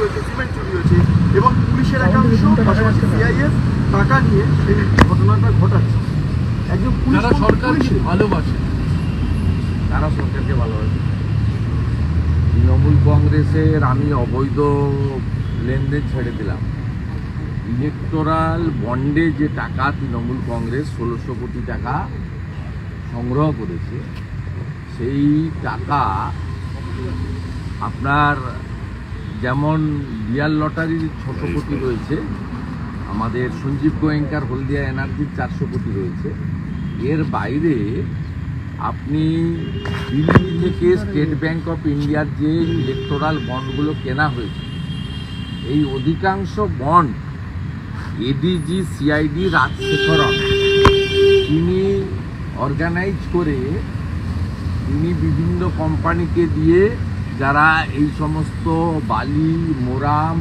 হয়েছে সিমেন্ট চুরি হয়েছে এবং পুলিশের একাংশ পাশাপাশি সিআইএস টাকা নিয়ে সেই ঘটনাটা ঘটাচ্ছে। একজন পুলিশ সরকারকে ভালোবাসে। তারা সরকারকে ভালোবাসে। তৃণমূল কংগ্রেসের আমি অবৈধ লেনদেন ছেড়ে দিলাম। ইলেকটোরাল বন্ডে যে টাকা তৃণমূল কংগ্রেস ষোলোশো কোটি টাকা সংগ্রহ করেছে সেই টাকা আপনার যেমন বিয়ার লটারির ছশো কোটি রয়েছে, আমাদের সঞ্জীব গোয়েঙ্কার হলদিয়া এনার্জির চারশো কোটি রয়েছে। এর বাইরে আপনি দিল্লি থেকে স্টেট ব্যাংক অফ ইন্ডিয়ার যে ইলেকটোরাল বন্ডগুলো কেনা হয়েছে, এই অধিকাংশ বন্ড এডিজি সিআইডি রাজশেখরন, তিনি অর্গানাইজ করে তিনি বিভিন্ন কোম্পানিকে দিয়ে যারা এই সমস্ত বালি, মোরাম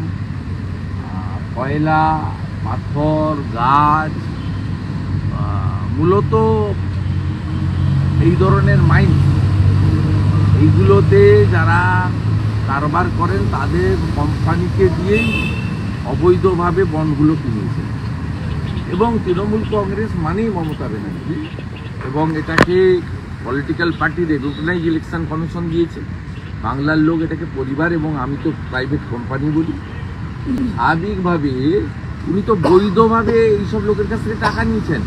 কয়লা, পাথর, গাছ মূলত এই ধরনের মাইন, এইগুলোতে যারা কারবার করেন, তাদের কোম্পানিকে দিয়েই অবৈধভাবে বনগুলো কিনেছে। এবং তৃণমূল কংগ্রেস মানেই মমতা ব্যানার্জি এবং এটাকে political party recognise election commission দিয়েছে। বাংলার লোক এটাকে পরিবার এবং আমি তো প্রাইভেট কোম্পানি বলি। স্বাভাবিকভাবে উনি তো বৈধভাবে এইসব লোকের কাছ থেকে টাকা নিয়েছেন।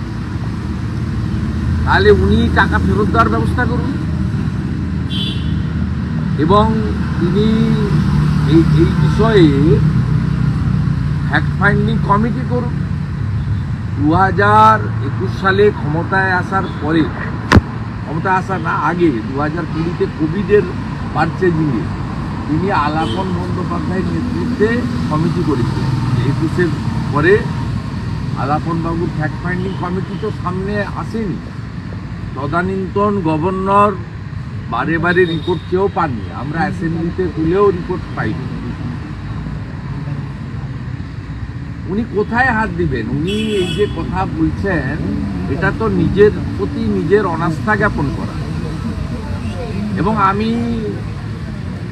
তাহলে উনি টাকা ফেরত দেওয়ার ব্যবস্থা করুন। এবং তিনি এই এই বিষয়ে ফ্যাক্ট ফাইন্ডিং কমিটি করুন। দু হাজার একুশ সালে ক্ষমতায় আসার পরে, ক্ষমতায় আসার না, আগে দু হাজার কুড়িতে কোভিডের পারচেজিংয়ে তিনি আলাপন বন্দ্যোপাধ্যায়ের নেতৃত্বে কমিটি করেছিলেন। একুশের পরে আলাপন বাবুর ফ্যাক্ট ফাইন্ডিং কমিটি তো সামনে আসেনি। তদানীন্তন গভর্নর বারে বারে রিপোর্ট কেউ পাননি। আমরা অ্যাসেম্বলিতে তুলেও রিপোর্ট পাইনি। উনি কোথায় হাত দিবেন? উনি এই যে কথা বলছেন, এটা তো নিজের প্রতি নিজের অনাস্থা জ্ঞাপন করা। এবং আমি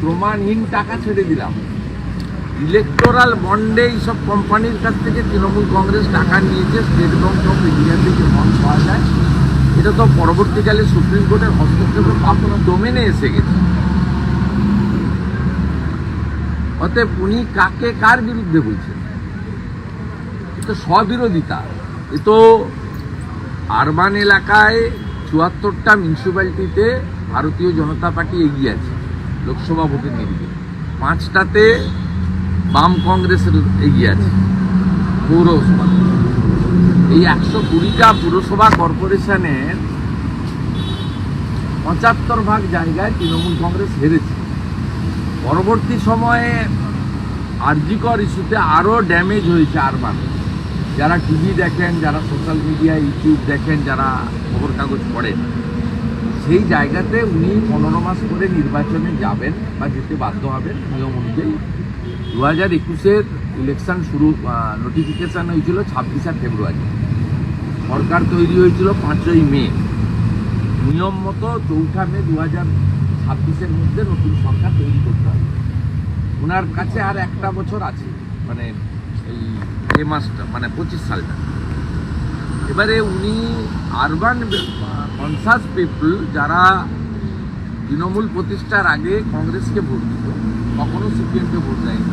প্রমাণহীন টাকা ছেড়ে দিলাম। ইলেকটোরাল বন্ডে এইসব কোম্পানির কাছ থেকে তৃণমূল কংগ্রেস টাকা নিয়েছে স্টেট ব্যাঙ্ক অফ ইন্ডিয়া থেকে বন্ড পাওয়া যায়। এটা তো পরবর্তীকালে সুপ্রিম কোর্টের হস্তক্ষেপের আপনার ডোমেনে এসে গেছে। অতএব উনি কাকে কার বিরুদ্ধে বলছেন? এ তো স্ববিরোধিতা। এ তো আরবান এলাকায় চুয়াত্তরটা মিউনিসিপ্যালিটিতে ভারতীয় জনতা পার্টি এগিয়ে আছে, লোকসভা ভোটের নিরিখে। পাঁচটাতে বাম কংগ্রেসের এগিয়ে আছে পৌরসভা এই একশো কুড়িটা পুরসভা কর্পোরেশনের পঁচাত্তর ভাগ জায়গায় তৃণমূল কংগ্রেস হেরেছে। পরবর্তী সময়ে আরজিকর ইস্যুতে আরও ড্যামেজ হয়েছে আরবান যারা টিভি দেখেন, যারা সোশ্যাল মিডিয়া ইউটিউব দেখেন, যারা খবর কাগজ পড়েন সেই জায়গাতে উনি পনেরো মাস করে নির্বাচনে যাবেন বা যেতে বাধ্য হবেন নিয়ম অনুযায়ী। দু হাজার একুশের ইলেকশন শুরু নোটিফিকেশান হয়েছিল ছাব্বিশে ফেব্রুয়ারি। সরকার তৈরি হয়েছিল পাঁচই মে। নিয়ম মতো চৌঠা মে দু হাজার ছাব্বিশের মধ্যে নতুন সরকার তৈরি করতে হবে। ওনার কাছে আর একটা বছর আছে মানে এই এ মাসটা মানে পঁচিশ সালটা। এবারে উনি আরবান কনসাস পিপল যারা তৃণমূল প্রতিষ্ঠার আগে কংগ্রেসকে ভোট দিত, কখনো সিপিএমকে ভোট দেয়নি।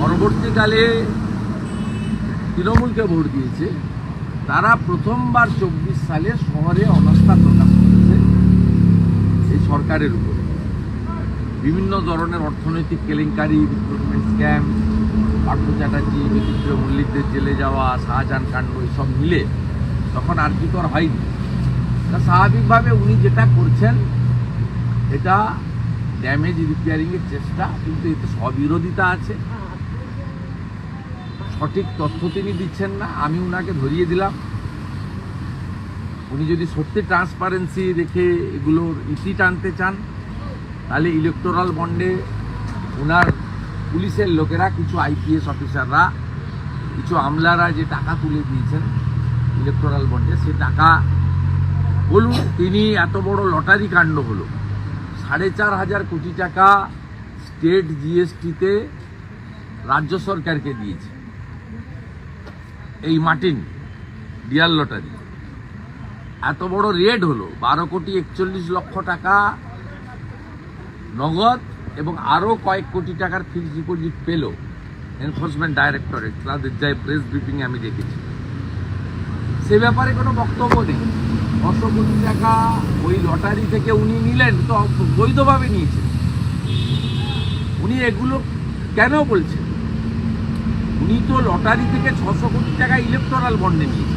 পরবর্তীকালে তৃণমূলকে ভোট দিয়েছে। তারা প্রথমবার চব্বিশ সালে শহরে অনাস্থা প্রকাশ করেছে এই সরকারের উপরে। বিভিন্ন ধরনের অর্থনৈতিক কেলেঙ্কারি রিক্রুটমেন্ট স্ক্যাম পার্থ চ্যাটার্জি, বিচিত্র মল্লিকদের জেলে যাওয়া, শাহজাহান কাণ্ড, এসব মিলে তখন আর্থিকর হয়নি। তা স্বাভাবিকভাবে উনি যেটা করছেন, এটা ড্যামেজ রিপেয়ারিংয়ের চেষ্টা, কিন্তু এতে স্ববিরোধিতা আছে। সঠিক তথ্য তিনি দিচ্ছেন না, আমি উনাকে ধরিয়ে দিলাম। উনি যদি সত্যি ট্রান্সপারেন্সি রেখে এগুলোর ইতি টানতে চান, তাহলে ইলেকটোরাল বন্ডে ওনার পুলিশের লোকেরা, কিছু আইপিএস অফিসাররা কিছু আমলারা যে টাকা তুলে দিয়েছেন ইলেকটোরাল বন্ডে সে টাকা বলুন, তিনি এত বড় লটারি কাণ্ড হলো। সাড়ে চার হাজার কোটি টাকা স্টেট জিএসটিতে রাজ্য সরকারকে দিয়েছে। এই মার্টিন ডিয়ার লটারি। এত বড় রেড হলো, বারো কোটি একচল্লিশ লক্ষ টাকা নগদ এবং আরও কয়েক কোটি টাকার ফিক্সড ডিপোজিট পেল এনফোর্সমেন্ট ডাইরেক্টরেট, তাদের যাই প্রেস ব্রিফিং আমি দেখেছি। সে ব্যাপারে কোনো বক্তব্য নেই। ছশো কোটি টাকা ওই লটারি থেকে উনি নিলেন, তো বৈধভাবে নিয়েছেন উনি এগুলো কেন বলছেন? উনি তো লটারি থেকে ছশো কোটি টাকা ইলেকট্রাল বন্ডে নিয়েছেন।